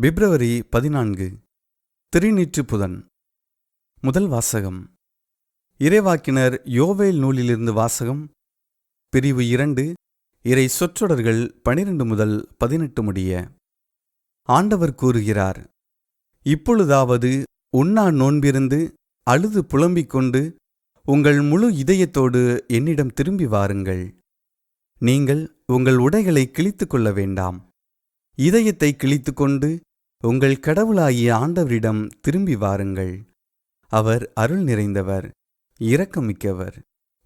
பிப்ரவரி பதினான்கு. திருநீற்று புதன் முதல் வாசகம். இறைவாக்கினர் யோவேல் நூலிலிருந்து வாசகம். பிரிவு இரண்டு இறை சொற்றொடர்கள் பனிரெண்டு முதல் பதினெட்டு முடிய. ஆண்டவர் கூறுகிறார் இப்பொழுதாவது உண்ணா நோன்பிருந்து அழுது புலம்பிக் கொண்டு உங்கள் முழு இதயத்தோடு என்னிடம் திரும்பி வாருங்கள். நீங்கள் உங்கள் உடைகளை கிழித்துக் கொள்ள வேண்டாம். இதயத்தை கிழித்துக்கொண்டு உங்கள் கடவுளாகிய ஆண்டவரிடம் திரும்பி வாருங்கள். அவர் அருள் நிறைந்தவர் இரக்கமிக்கவர்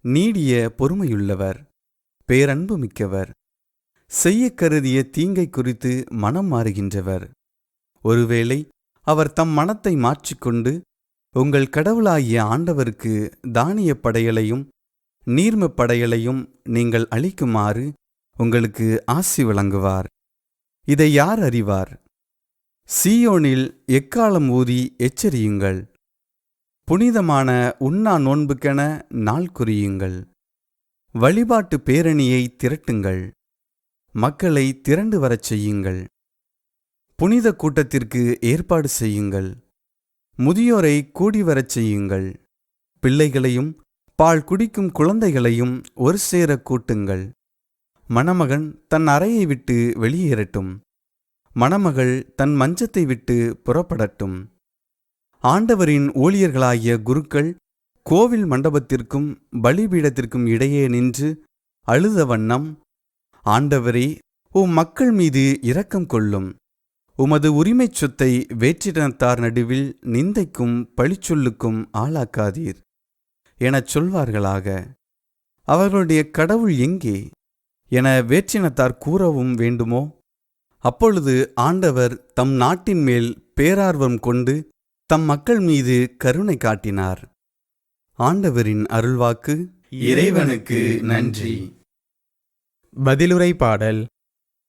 நீடிய பொறுமையுள்ளவர் பேரன்பு மிக்கவர் செய்யக் கருதிய தீங்கை குறித்து மனம் மாறுகின்றவர். ஒருவேளை அவர் தம் மனத்தை மாற்றிக்கொண்டு உங்கள் கடவுளாகிய ஆண்டவருக்கு தானியப் படையலையும் நீர்மப் படையலையும் நீங்கள் அளிக்குமாறு உங்களுக்கு ஆசி வழங்குவார். இதை யார் அறிவார்? சீயோனில் எக்காலம் ஊதி எச்சரியுங்கள்? புனிதமான உண்ணா நோன்புக்கென நாள் குறியுங்கள். வழிபாட்டு பேரணியை திரட்டுங்கள். மக்களை திரண்டு வரச் செய்யுங்கள். புனித கூட்டத்திற்கு ஏற்பாடு செய்யுங்கள். முதியோரை கூடி வரச் செய்யுங்கள். பிள்ளைகளையும் பால் குடிக்கும் குழந்தைகளையும் ஒரு சேர கூட்டுங்கள். மணமகன் தன் அறையை விட்டு வெளியேறட்டும். மணமகள் தன் மஞ்சத்தை விட்டு புறப்படட்டும். ஆண்டவரின் ஊழியர்களாகிய குருக்கள் கோவில் மண்டபத்திற்கும் பலிபீடத்திற்கும் இடையே நின்று அழுத வண்ணம் ஆண்டவரே உம் மக்கள் மீது இரக்கம் கொள்ளும். உமது உரிமைச் சொத்தை வேற்றினத்தார் நடுவில் நிந்தைக்கும் பழிச்சொல்லுக்கும் ஆளாக்காதீர் எனச் சொல்வார்களாக. அவர்களுடைய கடவுள் எங்கே? என வேற்றினத்தார் கூறவும் வேண்டுமோ? அப்பொழுது ஆண்டவர் தம் நாட்டின் மேல் பேரார்வம் கொண்டு தம் மக்கள் மீது கருணை காட்டினார். ஆண்டவரின் அருள்வாக்கு இறைவனுக்கு நன்றி. பதிலுரை பாடல்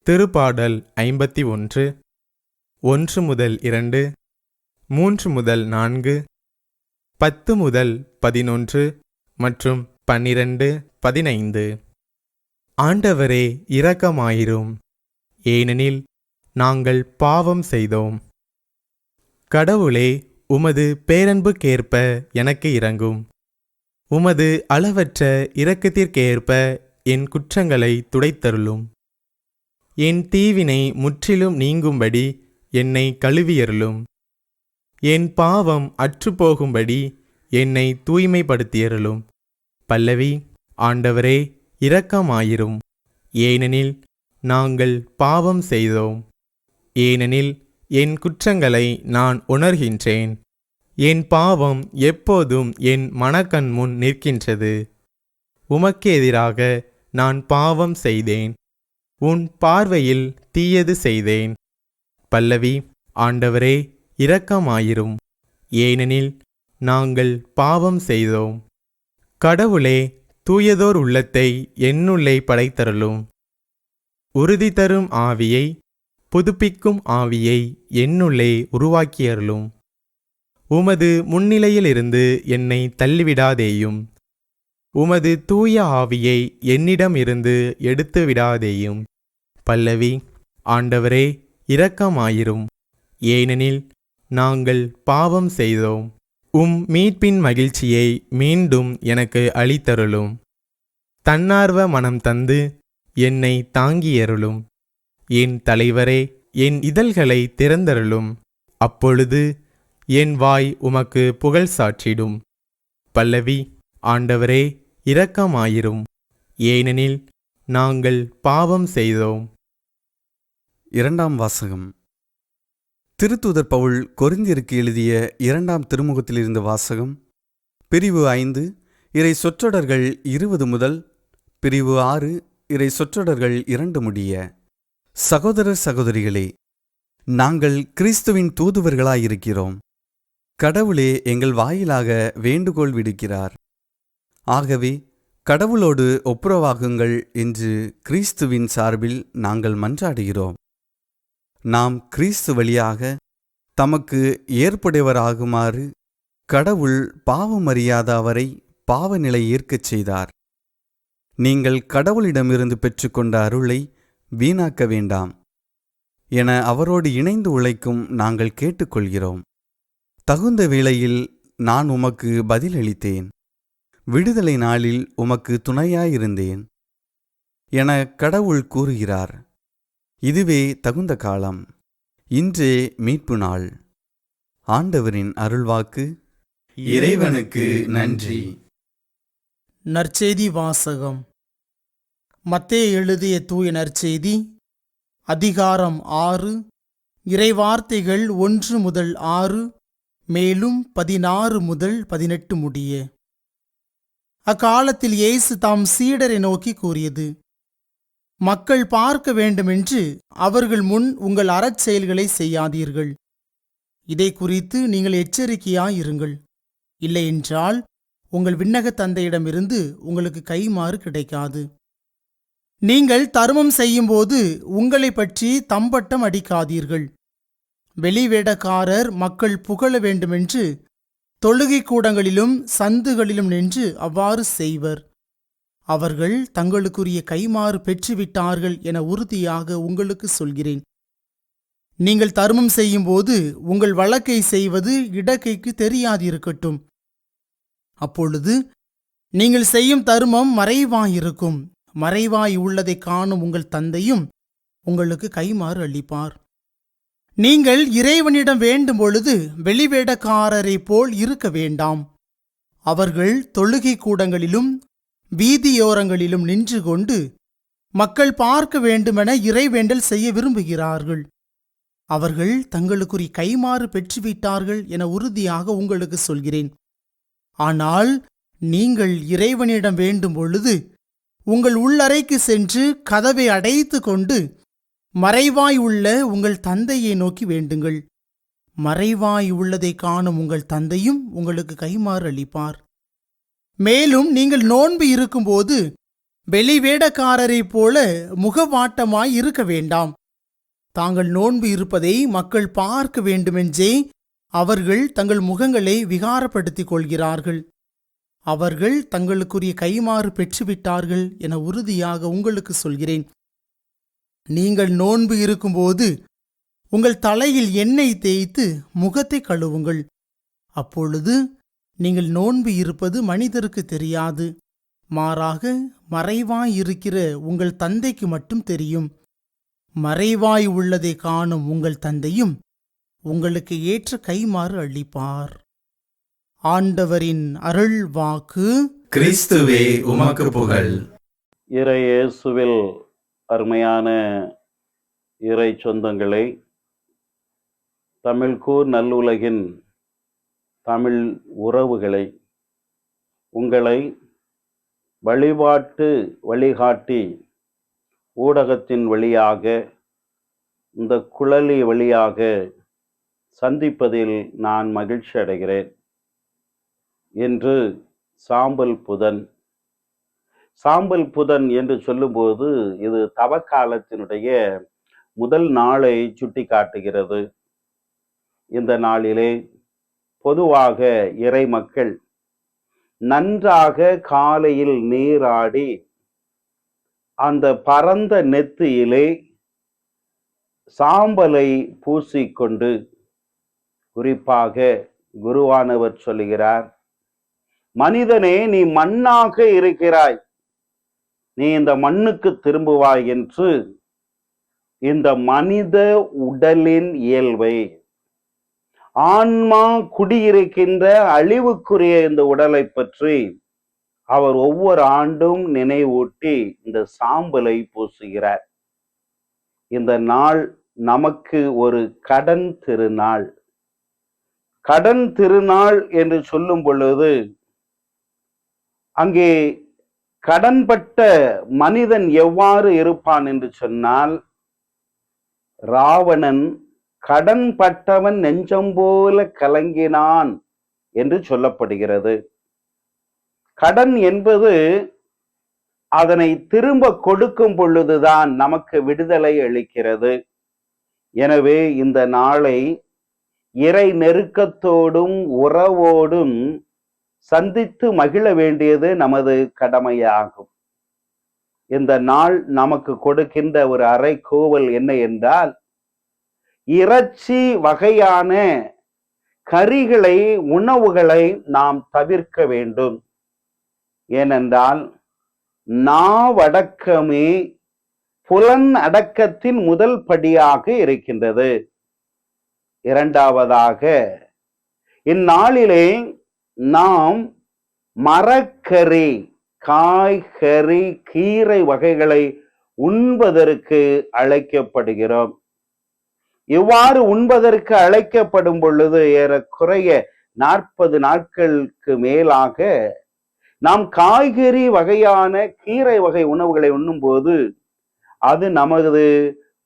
திருப்பாடல் ஐம்பத்தி ஒன்று ஒன்று முதல் இரண்டு மூன்று முதல் நான்கு பத்து முதல் பதினொன்று மற்றும் பன்னிரண்டு பதினைந்து. ஆண்டவரே இரக்கமாயிரும். ஏனெனில் நாங்கள் பாவம் செய்தோம். கடவுளே உமது பேரன்புக்கேற்ப எனக்கு இறங்கும் உமது அளவற்ற இரக்கத்திற்கேற்ப என் குற்றங்களை துடைத்தருளும். என் தீவினை முற்றிலும் நீங்கும்படி என்னை கழுவியருளும். என் பாவம் அற்றுப்போகும்படி என்னை தூய்மைப்படுத்தியருளும். பல்லவி ஆண்டவரே இரக்கமாயிரும். ஏனெனில் நாங்கள் பாவம் செய்தோம். ஏனெனில் என் குற்றங்களை நான் உணர்கின்றேன். என் பாவம் எப்போதும் என் மனக்கண் முன் நிற்கின்றது. உமக்கு எதிராக நான் பாவம் செய்தேன். உன் பார்வையில் தீயது செய்தேன். பல்லவி ஆண்டவரே இரக்கமாயிரும். ஏனெனில் நாங்கள் பாவம் செய்தோம். கடவுளே தூயதோர் உள்ளத்தை என்னுள்ளே படைத்தருளும். உறுதி தரும் ஆவியை புதுப்பிக்கும் ஆவியை என்னுள்ளே உருவாக்கியருளும். உமது முன்னிலையிலிருந்து என்னை தள்ளிவிடாதேயும். உமது தூய ஆவியை என்னிடமிருந்து எடுத்து விடாதேயும். பல்லவி ஆண்டவரே இரக்கமாயிரும். ஏனெனில் நாங்கள் பாவம் செய்தோம். உம் மீட்பின் மகிழ்ச்சியை மீண்டும் எனக்கு அளித்தருளும். தன்னார்வ மனம் தந்து என்னை தாங்கியருளும். என் தலைவரே என் இதழ்களை திறந்தருளும். அப்பொழுது என் வாய் உமக்கு புகழ் சாற்றிடும். பல்லவி ஆண்டவரே இரக்கமாயிரும். ஏனெனில் நாங்கள் பாவம் செய்தோம். இரண்டாம் வாசகம். திருத்தூதர் பவுல் கொரிந்தியருக்கு எழுதிய இரண்டாம் திருமுகத்திலிருந்து வாசகம். பிரிவு ஐந்து இறை சொற்றொடர்கள் இருபது முதல் பிரிவு ஆறு இறை சொற்றொடர்கள் இரண்டு முடிய சகோதரர் சகோதரிகளே நாங்கள் கிறிஸ்துவின் தூதுவர்களாயிருக்கிறோம். கடவுளே எங்கள் வாயிலாக வேண்டுகோள் விடுக்கிறார். ஆகவே கடவுளோடு ஒப்புரவாகுங்கள் என்று கிறிஸ்துவின் சார்பில் நாங்கள் மன்றாடுகிறோம். நாம் கிறிஸ்து வழியாக தமக்கு ஏற்புடையவராகுமாறு கடவுள் பாவமறியாத அவரை பாவநிலை ஏற்கச் செய்தார். நீங்கள் கடவுளிடமிருந்து பெற்றுக்கொண்ட அருளை வீணாக்க வேண்டாம். என அவரோடு இணைந்து உழைக்கும் நாங்கள் கேட்டுக்கொள்கிறோம். தகுந்த வேளையில் நான் உமக்கு பதிலளித்தேன். விடுதலை நாளில் உமக்கு துணையாயிருந்தேன். என கடவுள் கூறுகிறார். இதுவே தகுந்த காலம். இன்றே மீட்பு நாள். ஆண்டவரின் அருள்வாக்கு. இறைவனுக்கு நன்றி. நற்செய்தி வாசகம். மத்தே எழுதிய தூய நற்செய்தி அதிகாரம் ஆறு இறைவார்த்தைகள் ஒன்று முதல் ஆறு மேலும் பதினாறு முதல் பதினெட்டு முடிய. அக்காலத்தில் இயேசு தாம் சீடரை நோக்கி கூறியது மக்கள் பார்க்க வேண்டுமென்று அவர்கள் முன் உங்கள் அறச்செயல்களை செய்யாதீர்கள். இதை குறித்து நீங்கள் எச்சரிக்கையாயிருங்கள். இல்லையென்றால் உங்கள் விண்ணக தந்தையிடமிருந்து உங்களுக்கு கைமாறு கிடைக்காது. நீங்கள் தருமம் செய்யும்போது உங்களை பற்றி தம்பட்டம் அடிக்காதீர்கள். வெளிவேடக்காரர் மக்கள் புகழ வேண்டுமென்று தொழுகை கூடங்களிலும் சந்துகளிலும் நின்று அவ்வாறு செய்வர். அவர்கள் தங்களுக்குரிய கைமாறு பெற்றுவிட்டார்கள் என உறுதியாக உங்களுக்கு சொல்கிறேன். நீங்கள் தருமம் செய்யும்போது உங்கள் வழக்கை செய்வது இடக்கைக்கு தெரியாதிருக்கட்டும். அப்பொழுது நீங்கள் செய்யும் தருமம் மறைவாயிருக்கும். மறைவாய் உள்ளதைக் காணும் உங்கள் தந்தையும் உங்களுக்கு கைமாறு அளிப்பார். நீங்கள் இறைவனிடம் வேண்டும் பொழுது வெளிவேடக்காரரைப் போல் இருக்க வேண்டாம். அவர்கள் தொழுகை கூடங்களிலும் வீதியோரங்களிலும் நின்று கொண்டு மக்கள் பார்க்க வேண்டுமென இறைவேண்டல் செய்ய விரும்புகிறார்கள். அவர்கள் தங்களுக்குரிய கைமாறு பெற்றுவிட்டார்கள் என உறுதியாக உங்களுக்கு சொல்கிறேன். ஆனால் நீங்கள் இறைவனிடம் வேண்டும் பொழுது உங்கள் உள்ளறைக்கு சென்று கதவை அடைத்து கொண்டு மறைவாய் உள்ள உங்கள் தந்தையை நோக்கி வேண்டுங்கள். மறைவாய் உள்ளதை காணும் உங்கள் தந்தையும் உங்களுக்கு கைமாறு அளிப்பார். மேலும் நீங்கள் நோன்பு இருக்கும்போது வெளிவேடக்காரரைப் போல முகவாட்டமாய் இருக்க வேண்டாம். தாங்கள் நோன்பு இருப்பதை மக்கள் பார்க்க வேண்டுமென்றே அவர்கள் தங்கள் முகங்களை விகாரப்படுத்திக் கொள்கிறார்கள் அவர்கள் தங்களுக்குரிய கைமாறு பெற்றுவிட்டார்கள் என உறுதியாக உங்களுக்கு சொல்கிறேன். நீங்கள் நோன்பு இருக்கும்போது உங்கள் தலையில் எண்ணெய் தேய்த்து முகத்தை கழுவுங்கள். அப்பொழுது நீங்கள் நோன்பு இருப்பது மனிதருக்கு தெரியாது. மாறாக மறைவாய் இருக்கிற உங்கள் தந்தைக்கு மட்டும் தெரியும். மறைவாய் உள்ளதை காணும் உங்கள் தந்தையும் உங்களுக்கு ஏற்ற கைமாறு அளிப்பார். ஆண்டவரின் அருள் வாக்கு கிறிஸ்துவே உமக்கு புகழ். இறை இயேசுவில் அருமையான இறை சொந்தங்களை தமிழ்கூர் நல்லுலகின் தமிழ் உறவுகளை உங்களை வழிபாட்டு வழிகாட்டி ஊடகத்தின் வழியாக இந்த குழலி வழியாக சந்திப்பதில் நான் மகிழ்ச்சி அடைகிறேன். என்று சாம்பல் புதன் சாம்பல் புதன் என்று சொல்லும்போது இது தவக்காலத்தினுடைய முதல் நாளை சுட்டி காட்டுகிறது இந்த நாளிலே பொதுவாக இறை மக்கள் நன்றாக காலையில் நீராடி அந்த பரந்த நெத்தியிலே சாம்பலை பூசிக்கொண்டு குறிப்பாக குருவானவர் சொல்லுகிறார் மனிதனே நீ மண்ணாக இருக்கிறாய். நீ இந்த மண்ணுக்கு திரும்புவாய் என்று இந்த மனித உடலின் இயல்பை ஆன்மா குடியிருக்கின்ற அழிவுக்குரிய இந்த உடலை பற்றி அவர் ஒவ்வொரு ஆண்டும் நினைவூட்டி இந்த சாம்பலை பூசுகிறார். இந்த நாள் நமக்கு ஒரு கடன் திருநாள். கடன் திருநாள் என்று சொல்லும் பொழுது அங்கே கடன்பட்ட மனிதன் எவ்வாறு இருப்பான் என்று சொன்னால் ராவணன் கடன் பட்டவன் நெஞ்சம் போல கலங்கினான் என்று சொல்லப்படுகிறது. கடன் என்பது அதனை திரும்ப கொடுக்கும் பொழுதுதான் நமக்கு விடுதலை அளிக்கிறது. எனவே இந்த நாளை இறை நெருக்கத்தோடும் உறவோடும் சந்தித்து மகிழ வேண்டியது நமது கடமையாகும். இந்த நாள் நமக்கு கொடுக்கின்ற ஒரு அறைகூவல் என்ன என்றால் இறைச்சி வகையான கறிகளை உணவுகளை நாம் தவிர்க்க வேண்டும். ஏனென்றால் நாவடக்கமே புலன் அடக்கத்தின் முதல் படியாக இருக்கின்றது. இரண்டாவதாக இந்நாளிலே நாம் மரக்கறி காய்கறி கீரை வகைகளை உண்பதற்கு அழைக்கப்படுகிறோம். இவ்வாறு உண்பதற்கு அழைக்கப்படும் பொழுது ஏறக்குறைய நாற்பது நாட்களுக்கு மேலாக நாம் காய்கறி வகையான கீரை வகை உணவுகளை உண்ணும்போது அது நமது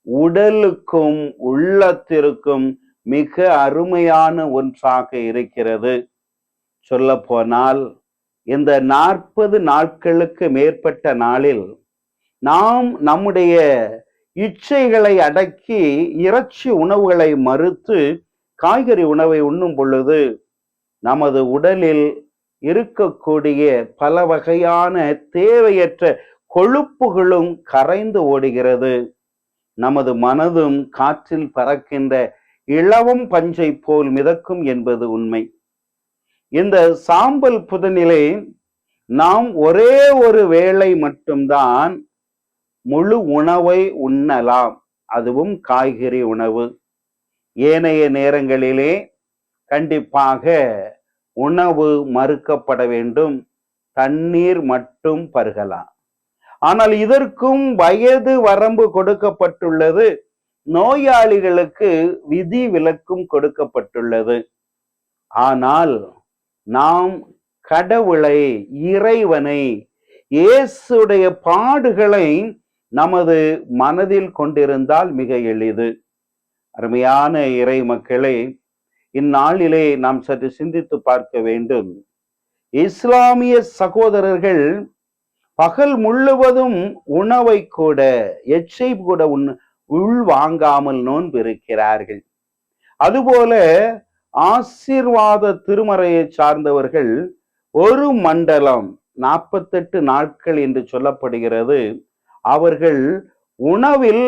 உடலுக்கும் உள்ளத்திற்கும் மிக அருமையான ஒன்றாக இருக்கிறது. சொல்ல போனால் இந்த நாற்பது நாட்களுக்கு மேற்பட்ட நாளில் நாம் நம்முடைய இச்சைகளை அடக்கி இறைச்சி உணவுகளை மறுத்து காய்கறி உணவை உண்ணும் பொழுது நமது உடலில் இருக்கக்கூடிய பல வகையான தேவையற்ற கொழுப்புகளும் கரைந்து ஓடுகிறது. நமது மனதும் காற்றில் பறக்கின்ற இளவும் பஞ்சை போல் மிதக்கும் என்பது உண்மை. இந்த சாம்பல் புதனிலே நாம் ஒரே ஒரு வேளை மட்டும்தான் முழு உணவை உண்ணலாம். அதுவும் காய்கறி உணவு. ஏனைய நேரங்களிலே கண்டிப்பாக உணவு மறுக்கப்பட வேண்டும். தண்ணீர் மட்டும் பருகலாம். ஆனால் இதற்கும் வயது வரம்பு கொடுக்கப்பட்டுள்ளது. நோயாளிகளுக்கு விதி விலக்கும் கொடுக்கப்பட்டுள்ளது. ஆனால் நாம் கடவுளை இறைவனை இயேசுடைய பாடுகளை நமது மனதில் கொண்டிருந்தால் மிக எளிது. அருமையான இறை மக்களே இந்நாளிலே நாம் சற்று சிந்தித்து பார்க்க வேண்டும். இஸ்லாமிய சகோதரர்கள் பகல் முழுவதும் உணவை கூட எச்சை கூட உண் உள் வாங்காமல் நோன்பு இருக்கிறார்கள் அதுபோல ஆசீர்வாத திருமறையை சார்ந்தவர்கள் ஒரு மண்டலம் நாற்பத்தெட்டு நாட்கள் என்று சொல்லப்படுகிறது. அவர்கள் உணவில்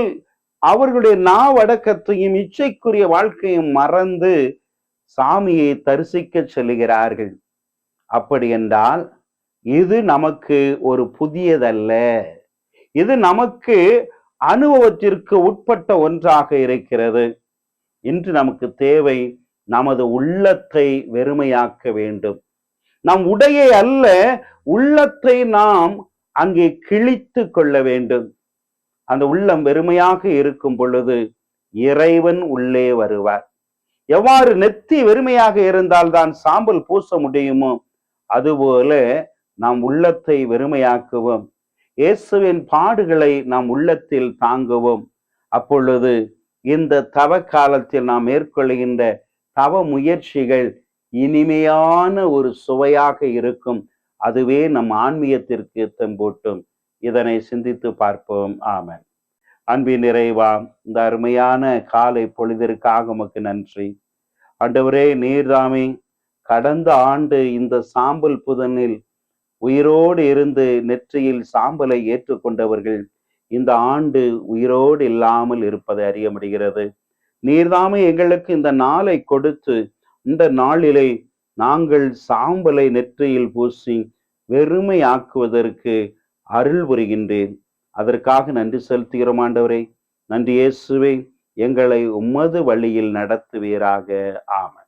அவர்களுடைய நாவடக்கத்தையும் இச்சைக்குரிய வாழ்க்கையும் மறந்து சாமியை தரிசிக்க செல்கிறார்கள். அப்படி என்றால் இது நமக்கு ஒரு புதியதல்ல. இது நமக்கு அனுபவத்திற்கு உட்பட்ட ஒன்றாக இருக்கிறது. இன்று நமக்கு தேவை நமது உள்ளத்தை வெறுமையாக்க வேண்டும். நம் உடையை அல்ல உள்ளத்தை நாம் அங்கே கிழித்து கொள்ள வேண்டும். அந்த உள்ளம் வெறுமையாக இருக்கும் பொழுது இறைவன் உள்ளே வருவார். எவ்வாறு நெத்தி வெறுமையாக இருந்தால்தான் சாம்பல் பூச முடியுமோ அதுபோல நாம் உள்ளத்தை வெறுமையாக்குவோம். இயேசுவின் பாடுகளை நாம் உள்ளத்தில் தாங்குவோம். அப்பொழுது இந்த தவ காலத்தில் நாம் மேற்கொள்கின்ற தவ முயற்சிகள் இனிமையான ஒரு சுவையாக இருக்கும். அதுவே நம் ஆன்மீகத்திற்கு தெம்பூட்டும் இதனை சிந்தித்து பார்ப்போம். ஆமன். அன்பின் நிறைவா இந்த அருமையான காலை பொழுதிற்காக உமக்கு நன்றி. அண்டவரே நீர்தாமே கடந்த ஆண்டு இந்த சாம்பல் புதனில் உயிரோடு இருந்து நெற்றியில் சாம்பலை ஏற்றுக்கொண்டவர்கள் இந்த ஆண்டு உயிரோடு இல்லாமல் இருப்பதை அறிய முடிகிறது. நீர்தாமே எங்களுக்கு இந்த நாளை கொடுத்து இந்த நாளிலே நாங்கள் சாம்பலை நெற்றியில் பூசி வெறுமையாக்குவதற்கு அருள் புரிகின்றேன். அதற்காக நன்றி செலுத்துகிறோம் ஆண்டவரே. நன்றி இயேசுவே எங்களை உமது வழியில் நடத்துவீராக. ஆமென்.